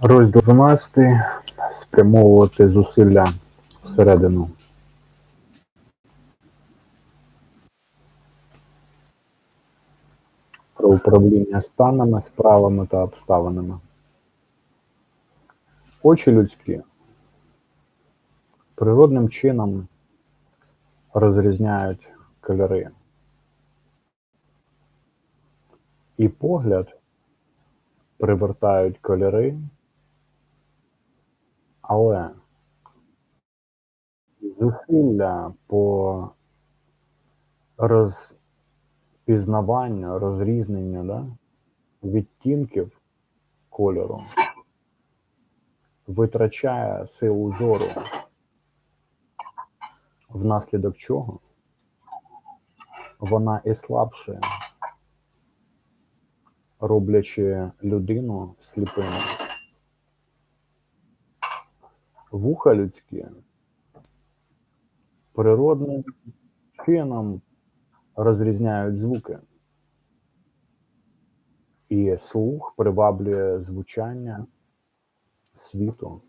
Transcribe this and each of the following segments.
Розділ 12. Спрямовувати зусилля всередину. Про управління станами, справами та обставинами. Очі людські природним чином розрізняють кольори. І погляд привертають кольори, але зусилля по розпізнаванню, розрізненню да, відтінків кольору витрачає силу зору, внаслідок чого вона і слабшає, роблячи людину сліпими. Вуха людські природним чином розрізняють звуки. І слух приваблює звучання світу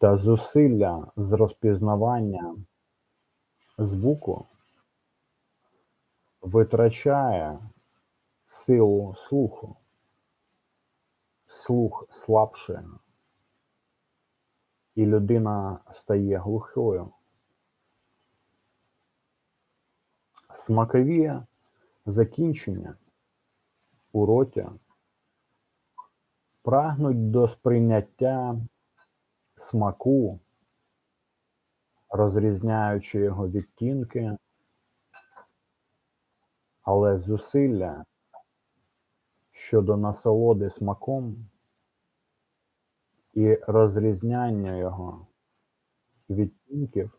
та зусилля з розпізнавання звуку витрачає силу слуху. Слух слабше, і людина стає глухою. Смакові закінчення у роті прагнуть до сприйняття смаку, розрізняючи його відтінки, але зусилля щодо насолоди смаком і розрізняння його відтінків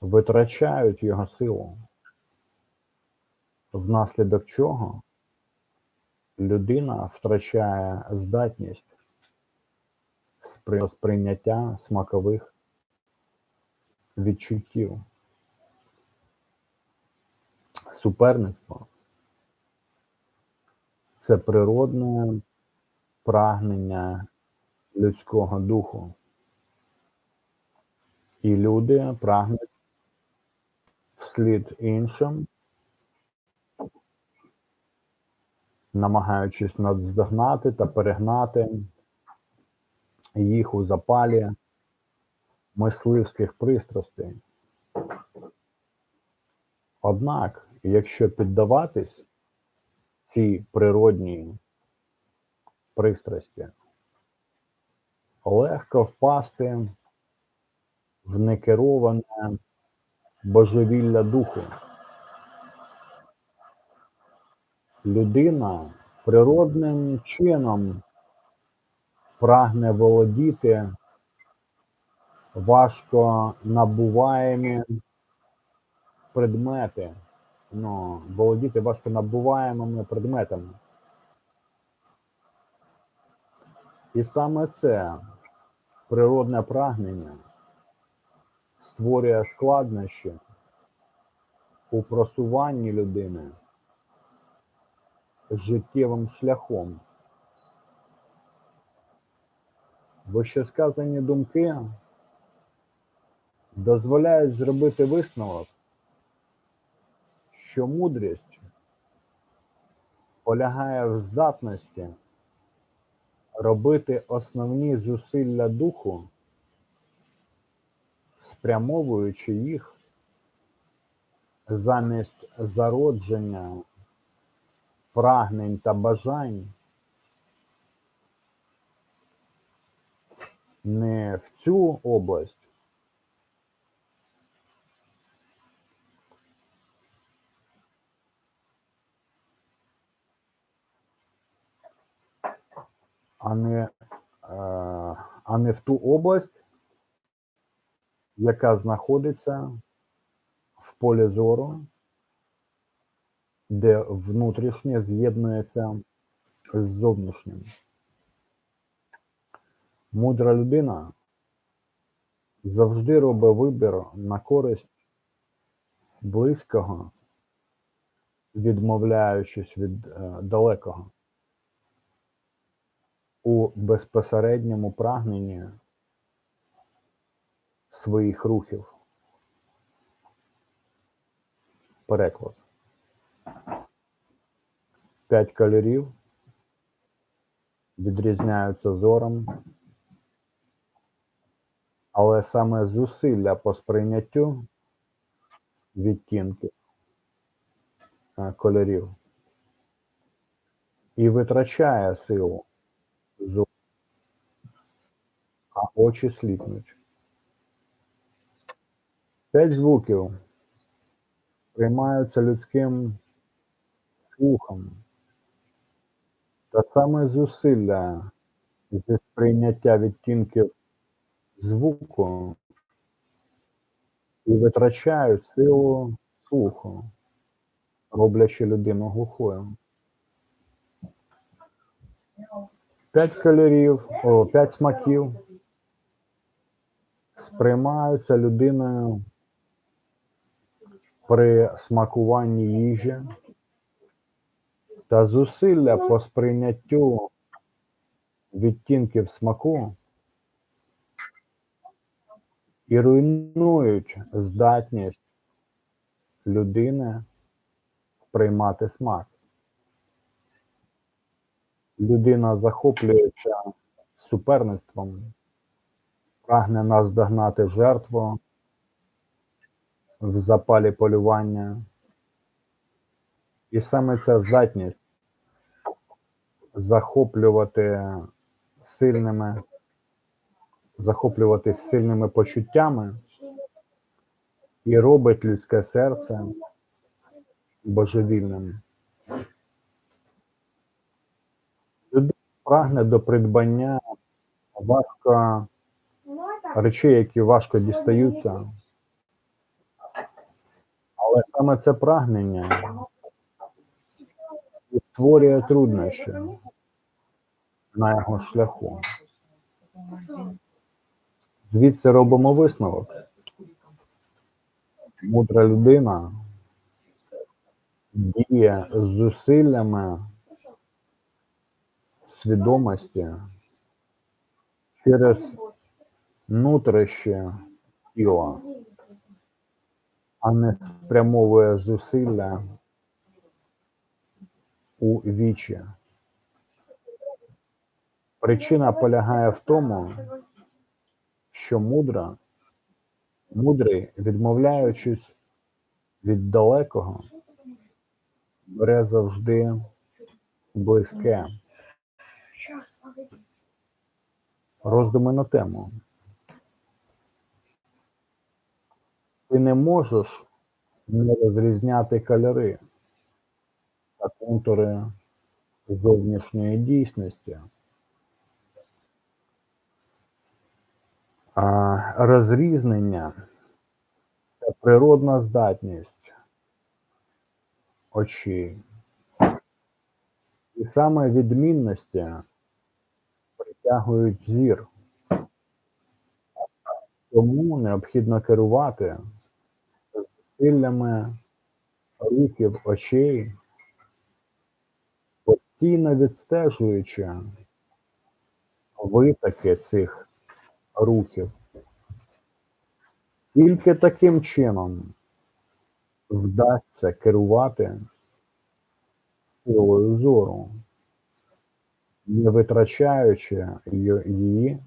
витрачають його силу, внаслідок чого людина втрачає здатність сприйняття смакових відчуттів. Суперництво це природне прагнення людського духу. І люди прагнуть вслід іншим, намагаючись наздогнати та перегнати їх у запалі мисливських пристрастей. Однак, якщо піддаватись цій природній пристрасті, легко впасти в некероване божевілля духу. Людина природним чином прагне володіти важко набуваємі предмети, ну, володіти важко набуваємими предметами. І саме це природне прагнення створює складнощі у просуванні людини життєвим шляхом. Вищесказані думки дозволяють зробити висновок, що мудрість полягає в здатності робити основні зусилля духу, спрямовуючи їх замість зародження прагнень та бажань не в цю область, а не, е, а не в ту область, яка знаходиться в полі зору, де внутрішнє з'єднується з зовнішнім. Мудра людина завжди робить вибір на користь близького відмовляючись від е, далекого у безпосередньому прагненні своїх рухів. Переклад. П'ять кольорів відрізняються зором, але саме зусилля по сприйняттю відтінків е, кольорів і витрачає силу зору, а очі сліпнуть. П'ять звуків приймаються людським слухом. Та саме зусилля зі сприйняття відтінків звуку і витрачають силу слуху, роблячи людину глухою. П'ять кольорів, о, п'ять смаків сприймаються людиною при смакуванні їжі та зусилля по сприйняттю відтінків смаку і руйнують здатність людини приймати смак. Людина захоплюється суперництвом, прагне наздогнати жертву в запалі полювання. І саме ця здатність захоплювати сильними, захоплюватись сильними почуттями і робить людське серце божевільним. Людина прагне до придбання важко речей, які важко дістаються. Але саме це прагнення створює труднощі на його шляху. Звідси робимо висновок. Мудра людина діє зусиллями свідомості через внутрішнє тіло, а не спрямовує зусилля у вічі. Причина полягає в тому, що мудра, мудрий, відмовляючись від далекого, бере завжди близьке. Роздуми на тему. Ти не можеш не розрізняти кольори та контури зовнішньої дійсності. А розрізнення це природна здатність очей. І саме відмінності притягують зір. Тому необхідно керувати зусиллями рухів очей, постійно відстежуючи витоки цих рухів. Тільки таким чином вдасться керувати силою зору, не витрачаючи її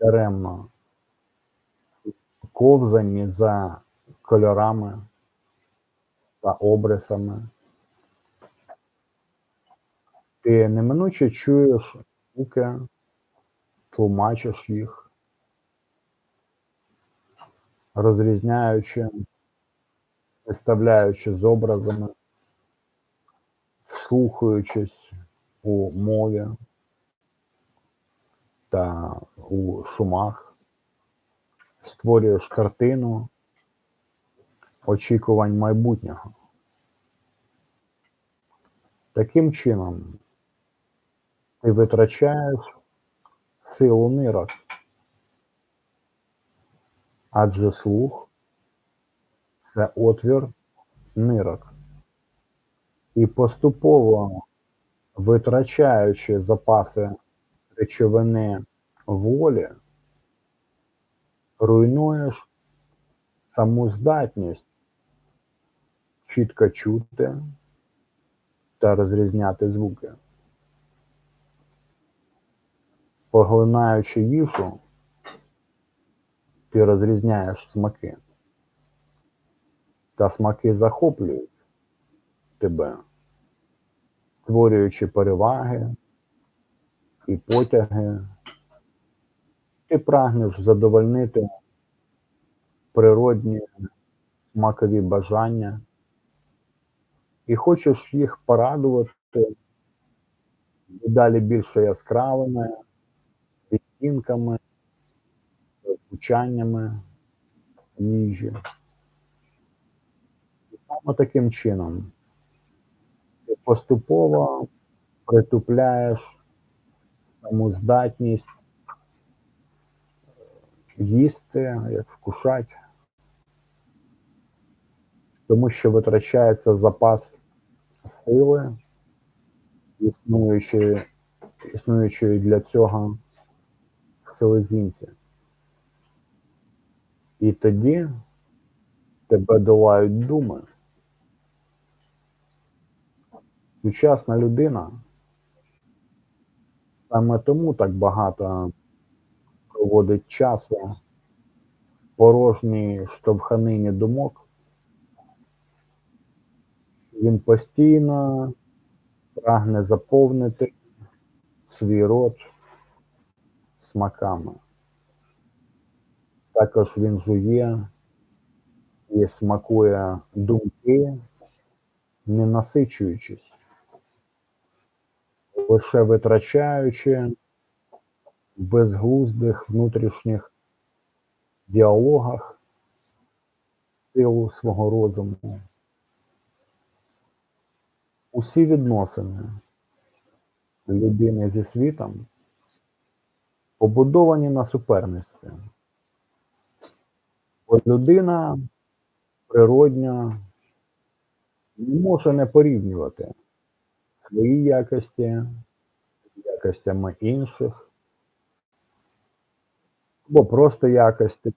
даремно ковзані за кольорами та обрисами. Ти неминуче чуєш звуки, тлумачиш їх, розрізняючи, виставляючи з образами, вслухаючись у мові та у шумах, створюєш картину очікувань майбутнього. Таким чином, ти витрачаєш силу нирок, адже слух це отвір нирок. І поступово витрачаючи запаси речовини волі, руйнуєш саму здатність чітко чути та розрізняти звуки. Поглинаючи їжу, ти розрізняєш смаки. Та смаки захоплюють тебе, створюючи переваги і потяги. Ти прагнеш задовольнити природні смакові бажання і хочеш їх порадувати дедалі більше яскравими відтінками, звучаннями їжі. Саме таким чином поступово притупляєш саму здатність їсти, як вкушати, тому що витрачається запас сили, існуючої, існуючої для цього селезінці. І тоді тебе долають думи. Сучасна людина саме тому так багато проводить часу порожній штовханині думок. Він постійно прагне заповнити свій рот смаками. Також він жує і смакує думки, не насичуючись, лише витрачаючи в безглуздих внутрішніх діалогах силу свого розуму. Усі відносини людини зі світом побудовані на суперництві. Бо людина природньо не може не порівнювати свої якості якостями інших, або просто якості,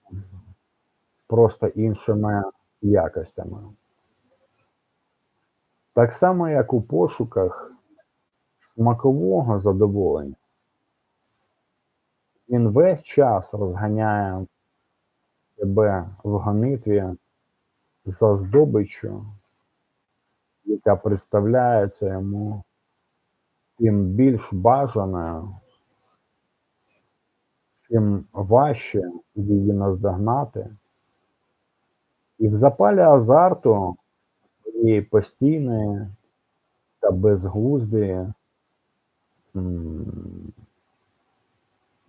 просто іншими якостями. Так само, як у пошуках смакового задоволення, він весь час розганяє себе в гонитві за здобиччю, яка представляється йому тим більш бажаною, чим важче її наздогнати. І в запалі азарту своєї постійної та безглуздої,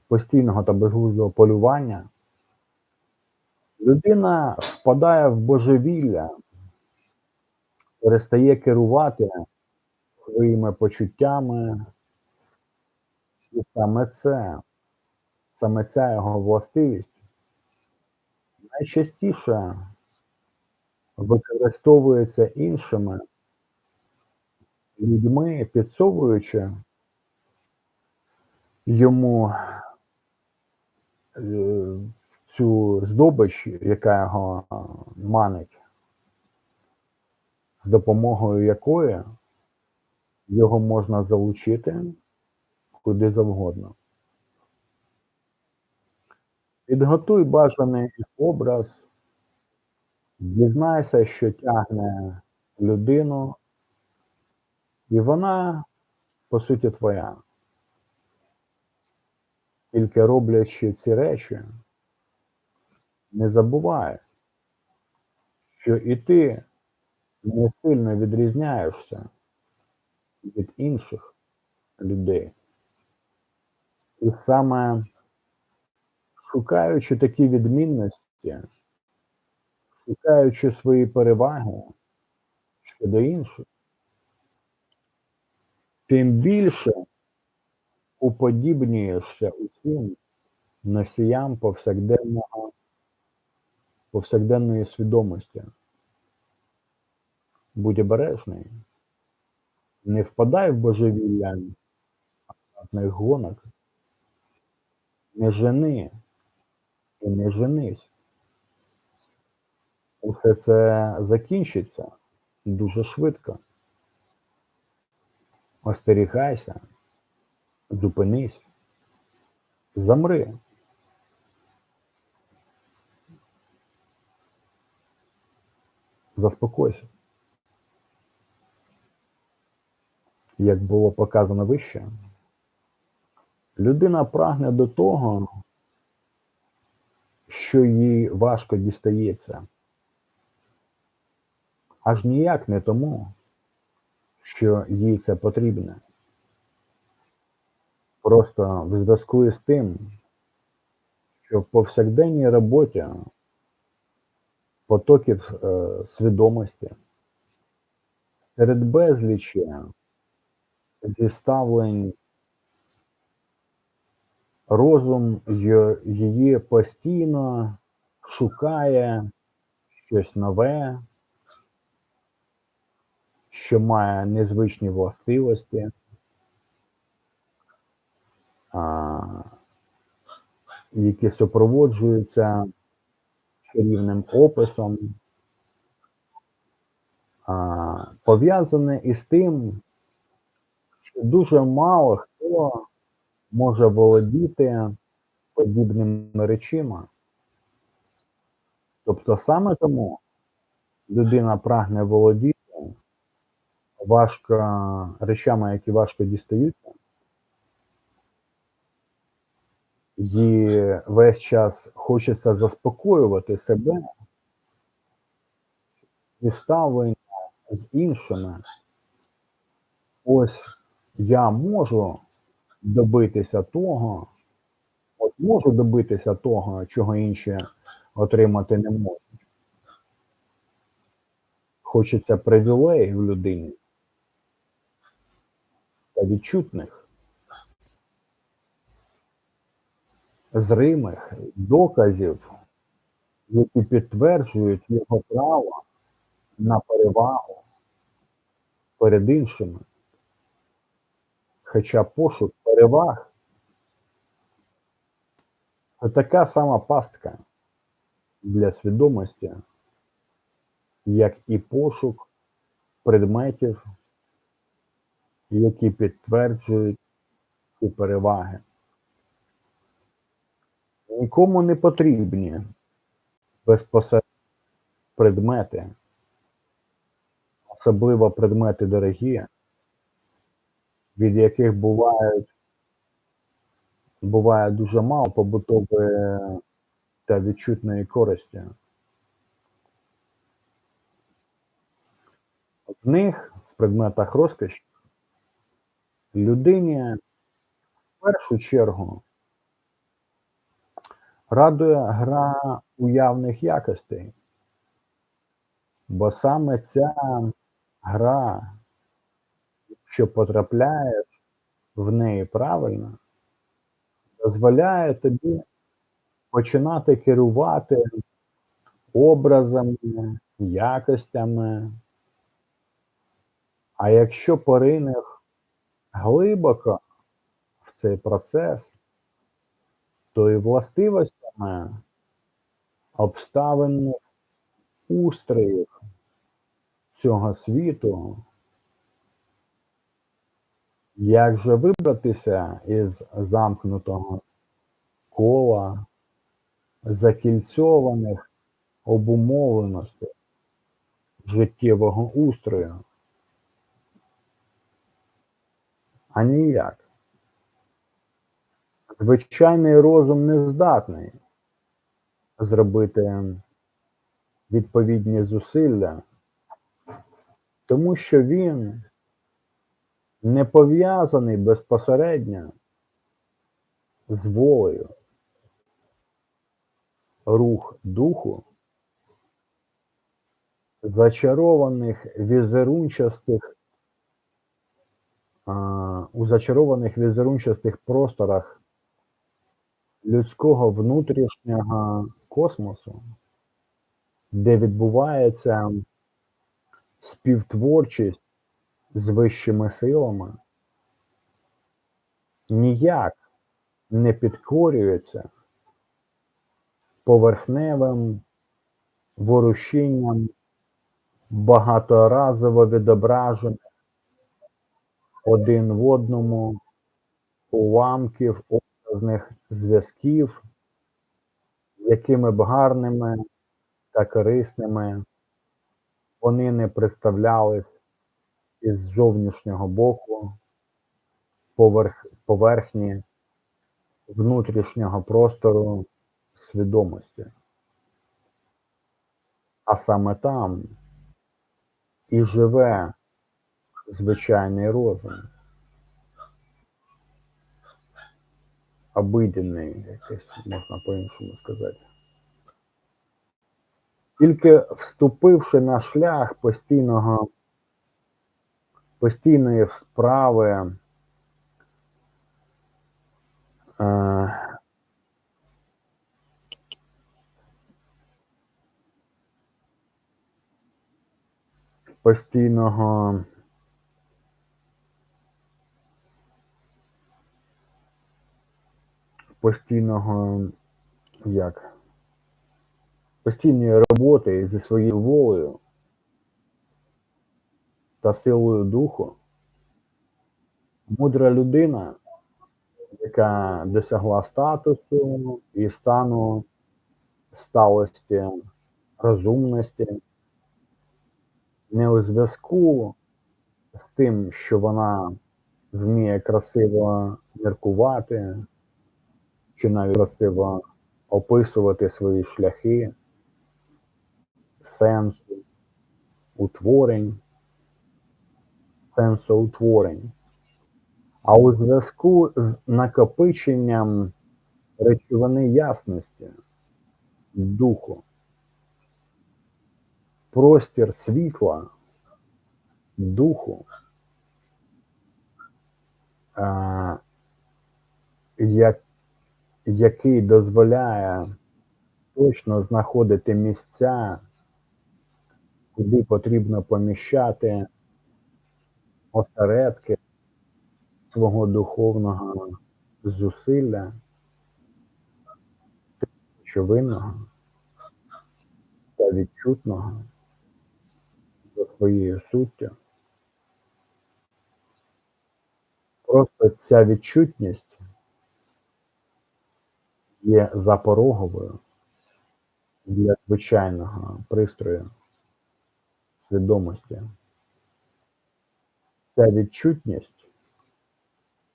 постійного та безглуздого полювання, людина впадає в божевілля, перестає керувати своїми почуттями, і саме це, саме ця його властивість найчастіше використовується іншими людьми, підсовуючи йому е, цю здобич, яка його манить, з допомогою якої його можна залучити куди завгодно. Підготуй бажаний образ, дізнайся, що тягне людину, і вона, по суті, твоя. Тільки роблячи ці речі, не забувай, що і ти не сильно відрізняєшся від інших людей. І саме шукаючи такі відмінності, шукаючи свої переваги щодо інших, тим більше уподібнюєшся усім носіям повсякденного, повсякденної свідомості. Будь обережний, Не впадай в божевілля азартних гонок. Не жени і не женись. Усе це закінчиться дуже швидко. Остерігайся, зупинись, замри. Заспокойся. Як було показано вище, людина прагне до того, що їй важко дістається. Аж ніяк не тому, що їй це потрібне. Просто в зв'язку із тим, що в повсякденній роботі потоків е, свідомості серед безлічі зіставлень розум її постійно шукає щось нове, що має незвичні властивості, а, які супроводжуються чарівним описом, пов'язане із тим, дуже мало хто може володіти подібними речима. Тобто саме тому людина прагне володіти важко речами, які важко дістаються, і весь час хочеться заспокоювати себе і ставлення з іншими. Ось я можу добитися того, от можу добитися того, чого інші отримати не можуть. Хочеться привілеїв людині та відчутних, зримих доказів, які підтверджують його право на перевагу перед іншими. Хоча пошук переваг це така сама пастка для свідомості, як і пошук предметів, які підтверджують ці переваги. Нікому не потрібні безпосередньо предмети, особливо предмети дорогі, від яких бувають буває дуже мало побутової та відчутної користі. В них, в предметах розкоші, людині в першу чергу радує гра уявних якостей, бо саме ця гра, що потрапляє в неї правильно, дозволяє тобі починати керувати образами, якостями. А якщо поринеш глибоко в цей процес, то і властивостями обставин устроїв цього світу, як же вибратися із замкнутого кола закільцьованих обумовленостей життєвого устрою? А ніяк. Звичайний розум не здатний зробити відповідні зусилля, тому що він не пов'язаний безпосередньо з волею. Рух духу, зачарованих візерунчастих а, у зачарованих візерунчастих просторах людського внутрішнього космосу, де відбувається співтворчість з вищими силами ніяк не підкорюється поверхневим ворушінням багаторазово відображених один в одному уламків образних зв'язків, якими б гарними та корисними вони не представлялись із зовнішнього боку поверх, поверхні внутрішнього простору свідомості. А саме там і живе звичайний розум. Обиденний, якось можна по-іншому сказати. Тільки вступивши на шлях постійного, постійної вправи, е, постійного постійного як? Постійної роботи зі своєю волею та силою духу, мудра людина, яка досягла статусу і стану сталості, розумності, не у зв'язку з тим, що вона вміє красиво міркувати, чи навіть красиво описувати свої шляхи, сенсу, утворень, сенсоутворень. А у зв'язку з накопиченням речовини ясності, духу, простір світла, духу, а, як, який дозволяє точно знаходити місця, куди потрібно поміщати осередки свого духовного зусилля, речовинного та відчутного за своєю суттю. Просто ця відчутність є запороговою для звичайного пристрою свідомості. Ця відчутність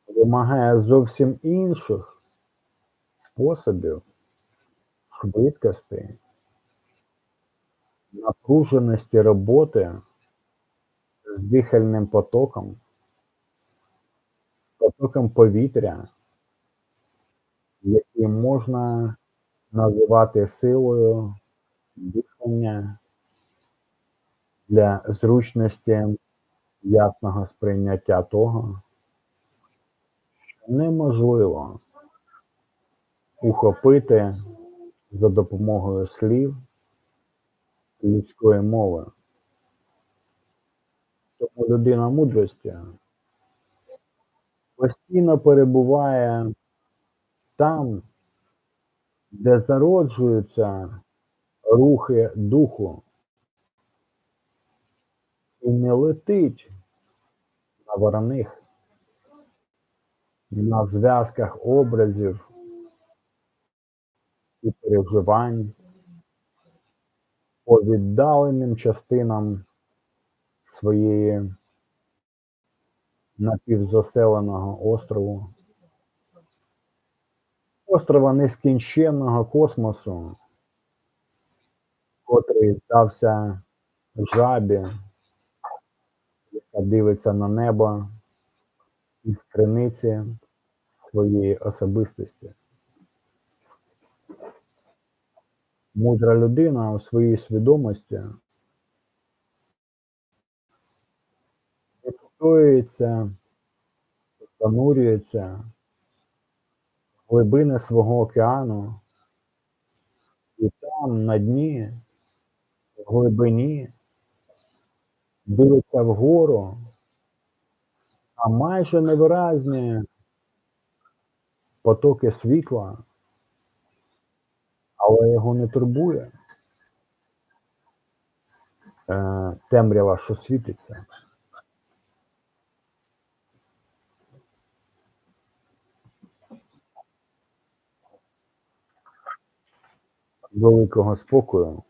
вимагає зовсім інших способів, швидкості, напруженості роботи з дихальним потоком, з потоком повітря, який можна називати силою дихання для зручності ясного сприйняття того, що неможливо ухопити за допомогою слів людської мови. Тому людина мудрості постійно перебуває там, де зароджуються рухи духу, і не летить на вороних, на зв'язках образів і переживань по віддаленим частинам своєї напівзаселеного острову, острова нескінченного космосу, котрий здався жабі, дивиться на небо із криниці своєї особистості. Мудра людина у своїй свідомості відстоюється, занурюється в глибини свого океану, і там на дні, в глибині, дивиться вгору А майже невиразні потоки світла, але його не турбує е, темрява, що світиться. Великого спокою.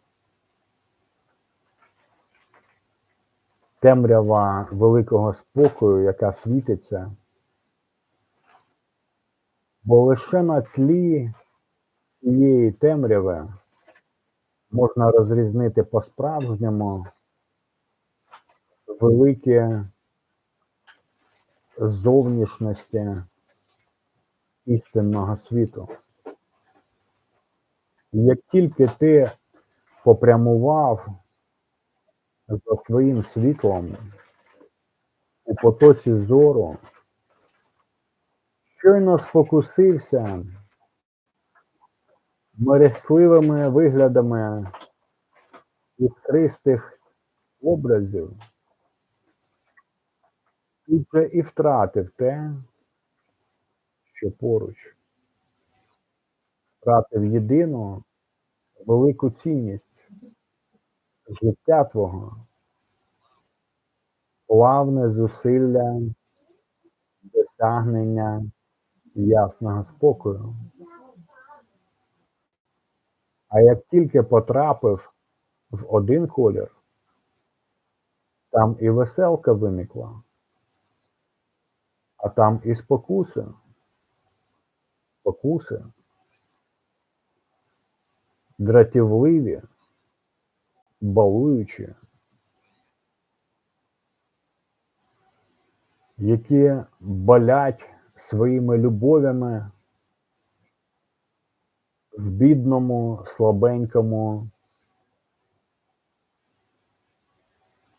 Темрява великого спокою, яка світиться, бо лише на тлі цієї темряви можна розрізнити по-справжньому великі зовнішності істинного світу. Як тільки ти попрямував за своїм світлом у потоці зору, щойно спокусився мерехтливими виглядами іскристих образів, ти вже і втратив те, що поруч, втратив єдину велику цінність життя твого, плавне зусилля досягнення ясного спокою. А як тільки потрапив в один колір, там і веселка виникла, а там і спокуси, спокуси, дратівливі, балуючі, які болять своїми любовями в бідному, слабенькому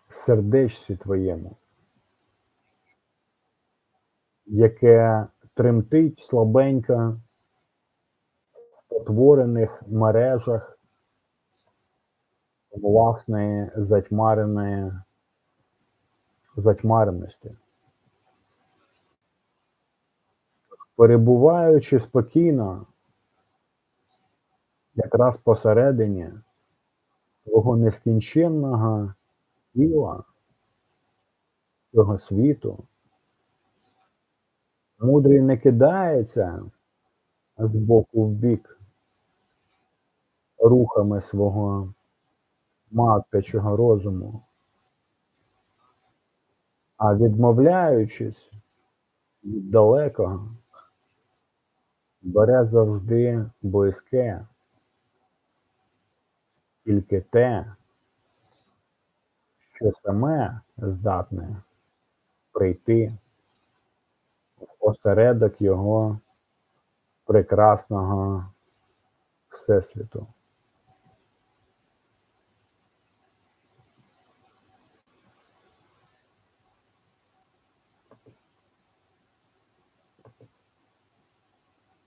сердечці твоєму, яке тремтить слабенько в потворених мережах власної затьмареної затьмареності. Перебуваючи спокійно, якраз посередині твого нескінченного тіла, цього світу, мудрий не кидається з боку в бік рухами свого матпячого розуму, а відмовляючись від далекого, бере завжди близьке, тільки те, що саме здатне прийти в осередок його прекрасного Всесвіту.